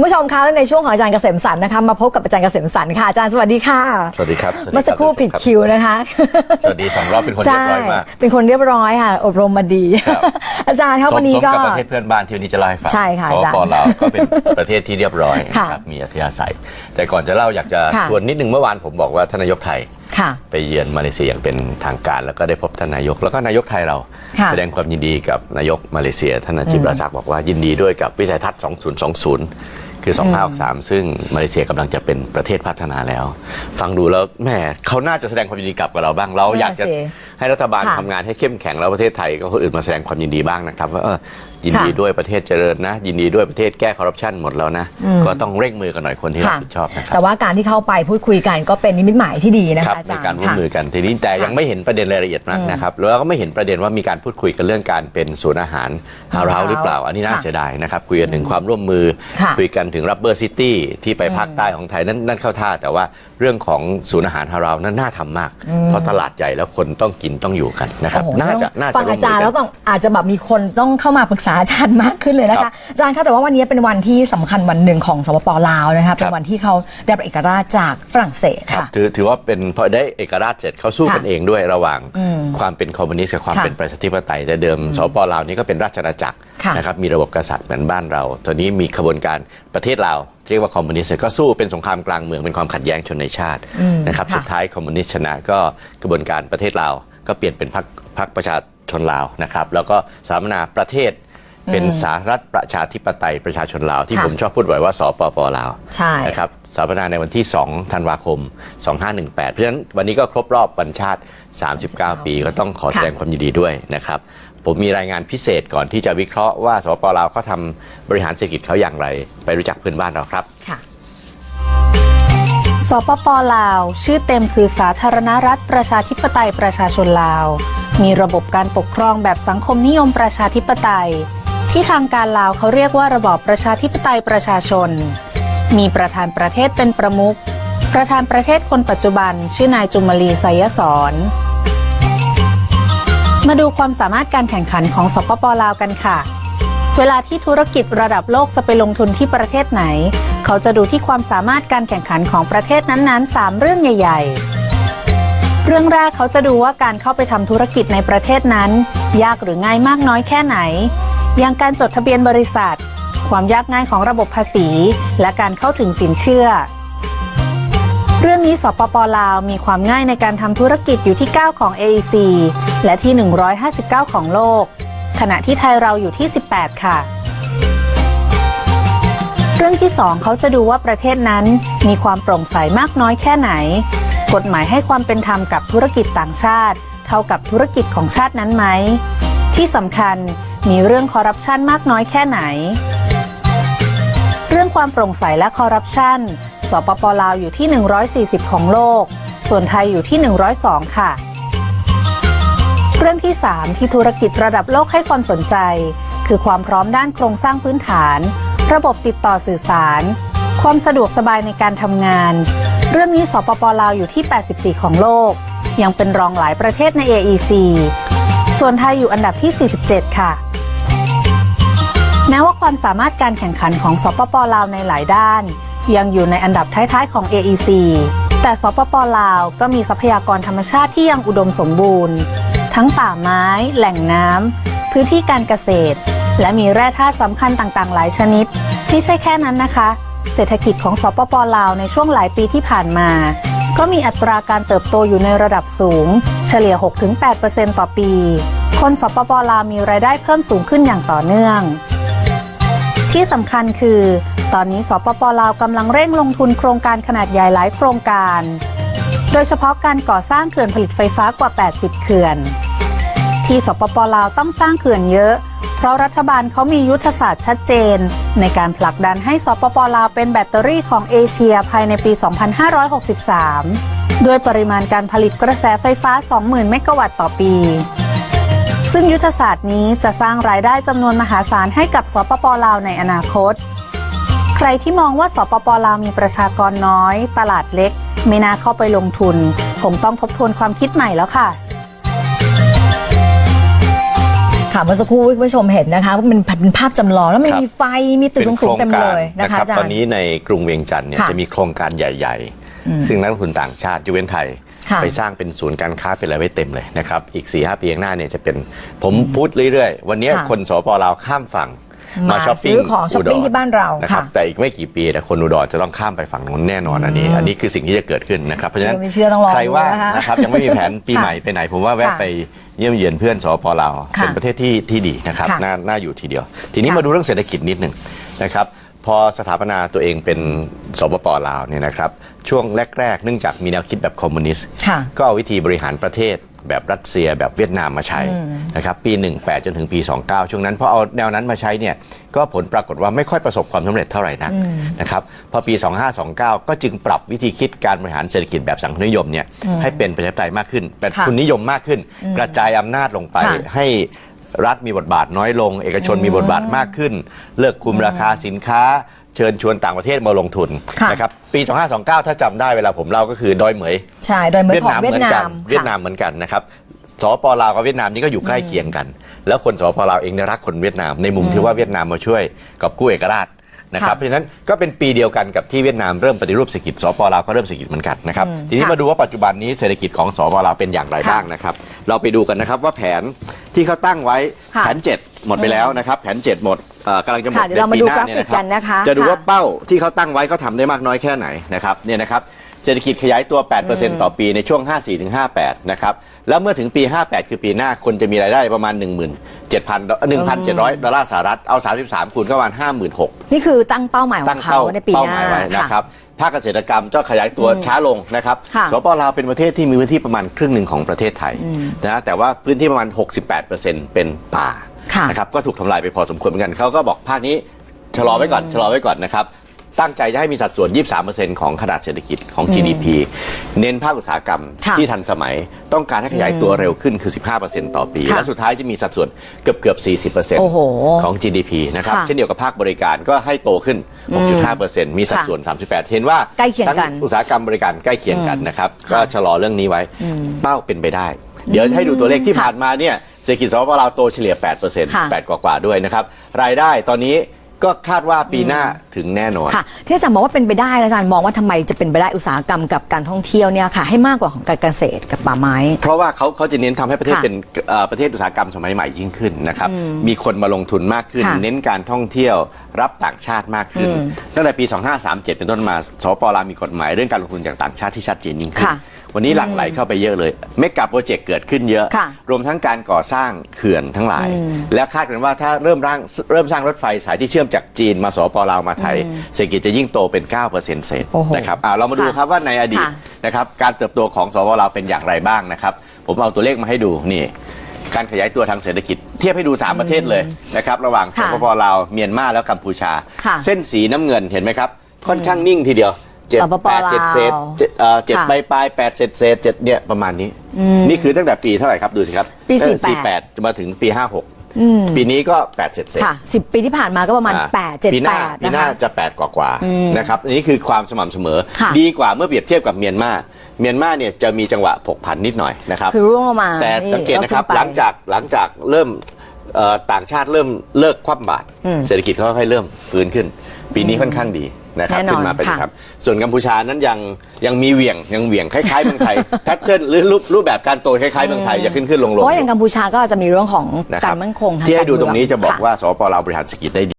คุณผู้ชมคะและในช่วงของอาจารย์เกษมสันต์นะคะมาพบกับอาจารย์เกษมสันต์ค่ะอาจารย์สวัสดีค่ะ สวัสดีครับสวัสดีเมื่อสักครู่รับผิดคิวนะคะ สวัสดีสองรอบเป็นคนเรียบร้อยมากใช่เป็นคนเรียบร้อยค่ะ อบรมมาดีครับอาจารย์ครับสมวันนี้สมก็กับประเทศเพื่อนบ้านที่วันนี้จะเล่าให้ฟังใช่ค่ะสอาจารย์ปลาวก็เป็นประเทศที่เรียบร้อยค่ะนะครับมีอัธยาศัย แต่ก่อนจะเล่าอยากจะค่ะทวนนิดนึงเมื่อวานผมบอกว่าท่านนายกไทยค่ะไปเยือนมาเลเซียอย่างเป็นทางการแล้วก็ได้พบท่านนายก แล้วก็นายกไทยเราค่ะแสดงความยินดีกับนายกมาเลเซียท่านนาจิบราซักบอกว่ายินดีด้วยกับวิสัยทัศน์ 2020 คือ2563 ซึ่งมาเลเซียกำลังจะเป็นประเทศพัฒนาแล้ว ฟังดูแล้วแหม่เขาน่าจะแสดงความยินดีกับกับเราบ้างเราอยากจะนั่นน่ะสิ ให้รัฐบาลค่ะทำงานให้เข้มแข็งแล้วประเทศไทยก็คนอื่นมาแสดงความยินดีบ้างนะครับว่าเออยินดีค่ะด้วยประเทศเจริญนะ ยินดีด้วยประเทศแก้คอร์รัปชันหมดแล้วนะก็ต้องเร่งมือกันหน่อยคนที่รับค่ะผิดชอบนะครับ แต่ว่าการที่เข้าไปพูดคุยกันก็เป็นนิมิตหมายที่ดีนะครัคะบอาในจารย์การร่วมค่ะ มือกันทีนี้แต่ยังค่ะไม่เห็นประเด็นรายละเอียดมากนะครับแล้วก็ไม่เห็นประเด็นว่ามีการพูดคุยกันเรื่องการเป็นศูนย์อาหารฮาราวหรือเปล่า อันนี้น่าค่ะเสียดายนะครับคุยกันถึงความร่วมมือค่ะคุยกันถึงรับเบอร์ซิตี้ที่ไปภาคใต้ของไทยนั่นนั่นเข้าท่า แต่ว่าเรื่องของศูนย์อาหารฮาราวนั้นน่าทำมาก เพราะตลาดใหญ่แล้วคนต้องกินต้องอยู่กันนะครับ โอ้โหน่าจะน่าฟัจะงร่วอามจารย์มืแล้อวกันต้องอาจจะแบบมีคนต้องเข้ามาปรึกษาอาจารย์มากขึ้นเลยนะครัคะบอาจารย์คะแต่ว่าวันนี้เป็นวันที่สำคัญวันหนึ่งของสปปลาวนะคะเป็ครันบวันที่เขาได้รับเอกราชจากฝรั่งเศสครับค่ะ ถือถือว่าเป็นพอได้เอกราชเสร็จเขาสู้ค่ะกันเองด้วยระหว่างอืมความเป็นคอมมิวนิสต์กับความค่ะเป็นประชาธิปไตยแต่เดิมสปปลาวนี่ก็เป็นราชอาณาจักรค่ะนะครับมีระบบกษัตริย์เหมือนบ้านเราตอนนี้มีขบวนการประเทศลาว เรียกว่าคอมมิวนิสต์ก็สู้เป็นสงครามกลางเมืองเป็นความขัดแย้งชนในชาตินะครับค่ะสุดท้ายคอมมิวนิสต์ชนะก็กระบวนการประเทศลาวก็เปลี่ยนเป็นพรรคพรรคประชาชนลาวนะครับแล้วก็สถาปนาประเทศ เป็นสาธารณรัฐประชาธิปไตยประชาชนลาว ที่ค่ะผมชอบพูดบ่อยว่าสปปลาวใช่นะครับสถาปนาในวันที่ 2 ธันวาคม 2518 เพราะฉะนั้นวันนี้ก็ครบรอบวันชาติ 39 ปีก็ต้องขอแสดงความยินดีด้วยนะครับผมมีรายงานพิเศษก่อนที่จะวิเคราะห์ว่าสปปลาวเขาทำบริหารเศรษฐกิจเขาอย่างไร ไปรู้จักเพื่อนบ้านเราครับค่ะสปปลาว ชื่อเต็มคือสาธารณรัฐประชาธิปไตยประชาชนลาว มีระบบการปกครองแบบสังคมนิยมประชาธิปไตย ที่ทางการลาวเขาเรียกว่าระบอบประชาธิปไตยประชาชน มีประธานประเทศเป็นประมุข ประธานประเทศคนปัจจุบัน ชื่อนายจุมลีไสยสอนมาดูความสามารถการแข่งขันของสปปลาวกันค่ะ เวลาที่ธุรกิจระดับโลกจะไปลงทุนที่ประเทศไหน เขาจะดูที่ความสามารถการแข่งขันของประเทศนั้นๆ 3 เรื่องใหญ่ ๆ เรื่องแรกเขาจะดูว่าการเข้าไปทำธุรกิจในประเทศนั้น ยากหรือง่ายมากน้อยแค่ไหน อย่างการจดทะเบียนบริษัท ความยากง่ายของระบบภาษี และการเข้าถึงสินเชื่อ เรื่องนี้สปปลาวมีความง่ายในการทำธุรกิจอยู่ที่ 9 ของ AEC และที่ 159 ของโลก ขณะที่ไทยเราอยู่ที่ 18 ค่ะ เรื่องที่ 2 เขาจะดูว่าประเทศนั้นมีความโปร่งใสมากน้อยแค่ไหน กฎหมายให้ความเป็นธรรมกับธุรกิจต่างชาติ เท่ากับธุรกิจของชาตินั้นไหมที่สำคัญ มีเรื่องคอร์รัปชันมากน้อยแค่ไหน เรื่องความโปร่งใสและคอร์รัปชัน สปปลาวอยู่ที่ 140 ของโลก ส่วนไทยอยู่ที่ 102 ค่ะ เรื่องที่ 3 ที่ธุรกิจระดับโลกให้ความสนใจ คือความพร้อมด้านโครงสร้างพื้นฐาน ระบบติดต่อสื่อสาร ความสะดวกสบายในการทำงาน เรื่องนี้สปปลาวอยู่ที่ 84 ของโลก ยังเป็นรองหลายประเทศใน AEC ส่วนไทยอยู่อันดับที่ 47 ค่ะ แม้ว่าความสามารถการแข่งขันของสปปลาวในหลายด้าน ยังอยู่ในอันดับท้ายๆของ AEC แต่สปปลาวก็มีทรัพยากรธรรมชาติที่ยังอุดมสมบูรณ์ ทั้งป่าไม้ แหล่งน้ำพื้นที่การเกษตร และมีแร่ธาตุสำคัญต่างๆ หลายชนิดไม่ใช่แค่นั้นนะคะ เศรษฐกิจของสปปลาวในช่วงหลายปีที่ผ่านมา ก็มีอัตราการเติบโตอยู่ในระดับสูง เฉลี่ย 6-8%ต่อปี คนสปปลาวมีรายได้เพิ่มสูงขึ้นอย่างต่อเนื่อง ที่สำคัญคือ ตอนนี้สปปลาวกำลังเร่งลงทุนโครงการขนาดใหญ่หลายโครงการ โดยเฉพาะการก่อสร้างเขื่อนผลิตไฟฟ้ากว่า 80 เขื่อน ที่สปปลาวต้องสร้างเขื่อนเยอะ เพราะรัฐบาลเขามียุทธศาสตร์ชัดเจน ในการผลักดันให้สปปลาวเป็นแบตเตอรี่ของเอเชียภายในปี 2563 ด้วยปริมาณการผลิตกระแสไฟฟ้า 20,000 เมกะวัตต์ต่อปี ซึ่งยุทธศาสตร์นี้จะสร้างรายได้จำนวนมหาศาลให้กับสปปลาวในอนาคต ใครที่มองว่าสปปลาวมีประชากรน้อย ตลาดเล็ก ไม่น่าเข้าไปลงทุน คงต้องทบทวนความคิดใหม่แล้วค่ะค่ะเมื่อสักครู่คุณผู้ชมเห็นนะคะว่ามันเป็นภาพจำลองแล้วมันครับมีไฟมีตึกสูงๆเต็มเลยนะคะรับอาจารตอนย์นี้ในกรุงเวียงจันทร์เนี่ยค่ะจะมีโครงการใหญ่ ๆ ซึ่งนักลงทุนต่างชาติยกเว้นไทยค่ะ ไปสร้างเป็นศูนย์การค้าเป็นอะไรไว้เต็มเลยนะครับอีก4ีหปีข้างหน้าเนี่ยจะเป็นผมพูดเรื่อยๆ วันนี้ค่ะคนสปลาวข้ามฝั่งมามาช้อปปิ้งซื้อของช้อปปิ้งดที่บ้านเรานะครับค่ะแต่อีกไม่กี่ปีแต่คนอุดรจะต้องข้ามไปฝั่งนู้นแน่นอนอันนี้ อันนี้คือสิ่งที่จะเกิดขึ้นนะครับเพราะฉะนั้นเชื่อไม่เชื่อต้องลองใครว่าดูนะคะนะครับยังไม่มีแผนปีค่ะใหม่ไปไหน ผมว่าแวะค่ะไปเยี่ยมเยือนเพื่อนสปลาวค่ะเป็นประเทศที่ที่ดีนะครับค่ะน่าน่าอยู่ทีเดียว ทีนี้ค่ะมาดูเรื่องเศรษฐกิจนิดหนึ่งนะครับพอสถาปนาตัวเองเป็นสปปลาวเนี่ยนะครับ ช่วงแรก ๆ เนื่องจากมีแนวคิดแบบคอมมิวนิสต์ค่ะก็เอาวิธีบริหารประเทศแบบรัสเซียแบบเวียดนามมาใช้นะครับปี 18 จนถึงปี 29 ช่วงนั้นพอเอาแนวนั้นมาใช้เนี่ยก็ผลปรากฏว่าไม่ค่อยประสบความสำเร็จเท่าไหร่นักนะครับพอปี 2529 ก็จึงปรับวิธีคิดการบริหารเศรษฐกิจแบบสังคมนิยมเนี่ยให้เป็นประชาธิปไตยมากขึ้น เป็นค่ะทุนนิยมมากขึ้น กระจายอำนาจลงไปค่ะให้รัฐมีบทบาทน้อยลง เอกชนมีบทบาทมากขึ้น เลิกคุมราคาสินค้า เชิญชวนต่างประเทศมาลงทุนค่ะ นะครับปี 2529 ถ้าจำได้เวลาผมเล่าก็คือดอยเหมย ใช่โดยเมืองของเวียดนามเวียดนามเหมือนกันนะครับสปปลาวกับเวียดนามนี่ก็อยู่ใกล้เคียงกัน แล้วคนสปปลาวเองเนี่ยรักคนเวียดนามในมุมที่ว่าเวียดนามมาช่วยกอบกู้เอกราชนะครับค่ะเพราะฉะนั้นก็เป็นปีเดียวกันกับที่เวียดนามเริ่มปฏิรูปเศรษฐกิจสปปลาวก็เริ่มเศรษฐกิจเหมือนกันนะครับทีนี้ค่ะมาดูว่าปัจจุบันนี้เศรษฐกิจของสปปลาวเป็นอย่างไรค่ะบ้างนะครับ เราไปดูกันนะครับว่าแผนที่เขาตั้งไว้ค่ะ แผน 7 หมดไปแล้วนะครับ แผน 7 หมด เอ่อกำลังจะหมดค่ะเดี๋ยวเรามาในดูปีหน้กราฟิกเยกันนะคะจะดูว่าค่ะ เป้าที่เขาตั้งไว้เขาทำได้มากน้อยแค่ไหนนะครับเนี่ยนะครับเศรษฐกิจขยายตัว 8%ต่อปีในช่วง 54-58 นะครับ แล้วเมื่อถึงปี 58 คือปีหน้าคนจะมีรายได้ประมาณ 17,000 1,700 ดอลลาร์สหรัฐ เอา 33 คูณก็ประมาณ 56,000นี่คือตั้งเป้าหมายขอตั้งงเขาเป้าในปีเป้าหหน้า มายไว้ค่ะนะครับภาคเกษตรกรรมก็ขยายตัวช้าลงนะครับค่ะสปปลาวเป็นประเทศที่มีพื้นที่ประมาณครึ่งหนึ่งของประเทศไทยนะแต่ว่าพื้นที่ประมาณ 68%เป็นป่าค่ะ นะครับก็ถูกทำลายไปพอสมควรเหมือนกันเขาก็บอกภาคนี้ชะลอไว้ก่อนชะลอไว้ก่อนนะครับตั้งใจจะให้มีสัดส่วน 23%ของขนาดเศรษฐกิจของ GDP เน้นภาคอุตสาหกรรมค่ะที่ทันสมัย ต้องการให้ขยายตัวเร็วขึ้นคือ 15%ต่อปีค่ะและสุดท้ายจะมีสัดส่วนเกือบเกือบๆโอ้โห40%ของ GDP นะครับค่ะเช่นเดียวกับภาคบริการก็ให้โตขึ้น 6.5%มีสัดค่ะส่วน 38 เห็นว่าใกล้เคียงกันทั้อุตสาหกรรมบริการใกล้เคียงกันนะครับ ก็ชะลอเรื่องนี้ไว้ เป้าเป็นไปได้ เดี๋ยวให้ดูตัวเลขที่ค่ะผ่านมาเนี่ยเศรษฐกิจสปปลาวโตเฉลี่ย8%ค่ะ8กว่าๆด้วยนะครับ รายได้ตอนนี้ก็คาดว่าปีหน้าถึงแน่นอน ค่ะ ที่อาจารย์บอกว่าเป็นไปได้แล้วอาจารย์มองว่าทำไมจะเป็นไปได้อุตสาหกรรมกับการท่องเที่ยวเนี่ยค่ะให้มากกว่าของการเกษตรกับป่าไม้ เพราะว่าเขาเขาจะเน้นทำให้ประเทศค่ะเป็นเอ่อประเทศอุตสาหกรรมสมัยใหม่ยิ่งขึ้นนะครับ มีคนมาลงทุนมากขึ้นค่ะเน้นการท่องเที่ยวรับต่างชาติมากขึ้นตั้งแต่ปี 2537 เป็นต้นมาสปปลาวมีกฎหมายเรื่องการลงทุนจากต่างชาติที่ชัดเจนยิ่งขึ้นค่ะ วันนี้หลั่งไหลเข้าไปเยอะเลยเมกะโปรเจกต์เกิดขึ้นเยอะ ค่ะรวมทั้งการก่อสร้างเขื่อนทั้งหลาย แล้วคาดกันว่าถ้าเริ่มร่างเริ่มสร้างรถไฟสายที่เชื่อมจากจีนมาสปปลาวมาไทยเศรษฐกิจจะยิ่งโตเป็น 9%เศษโอ้โหนะครับอ่าเรามาดูค่ะครับว่าในอดีตค่ะ นะครับการเติบโตของสปปลาวเป็นอย่างไรบ้างนะครับ ผมเอาตัวเลขมาให้ดูนี่ การขยายตัวทางเศรษฐกิจเทียบให้ดู 3 ประเทศเลยนะครับระหว่างสค่ะปปลาวเมียนมาแล้วกัมพูชา ค่ะ เส้นสีน้ำเงินเห็นไหมครับ ค่อนข้างนิ่งทีเดียว เจ็ดสปปแปดเจ็ดเศษเจ็ดเอ่อเจ็ดค่ะปลายปลายแปดเศษเศษเจ็ดเนี่ยประมาณนี้ นี่คือตั้งแต่ปีเท่าไหร่ครับดูสิครับปีตั้งแต่48 48จะมาถึงปี56ปีนี้ก็8เศษเศษ ค่ะสิบปีที่ผ่านมาก็ประมาณอ่าแปดเจ็ดปีหแปน้าดปีนะหน้าคะ จะ 8 กว่ากว่าๆนะครับอันนี้คือความสม่ำเสมอ ค่ะ ดีกว่าเมื่อเปรียบเทียบกับเมียนมาเมียนมาเนี่ยจะมีจังหวะผกผันนิดหน่อยนะครับคือร่วงลงมาแต่สังเกตนะครับแวขึ้ไปหลังจากหลังจากเริ่มเอ่อต่างชาติเริ่มเลิกคว่ำบาตรอืมเศรษฐกิจเขาค่อยๆเริ่มฟื้นขึ้น ปีนี้ค่อนข้างดี นะครับแน่นอนขึ้นมาเป็นค่ะ ครับ ส่วนกัมพูชานั้นยังยังมีเหวี่ยงยังเหวี่ยงคล้ายๆเมืองไทย แพทเทิร์นหรือรูปรูปแบบการโตคล้ายๆเมืองไทยจะขึ้นขึ้นลงลเพงราะว่าอย่างกัมพูชาก็จะมีเรื่องของนะคการรับมั่นคงทางที่ให้ดูตรงนี้จะบอกค่ว่าสปปลาวบริหารเศรษฐกิจได้ดี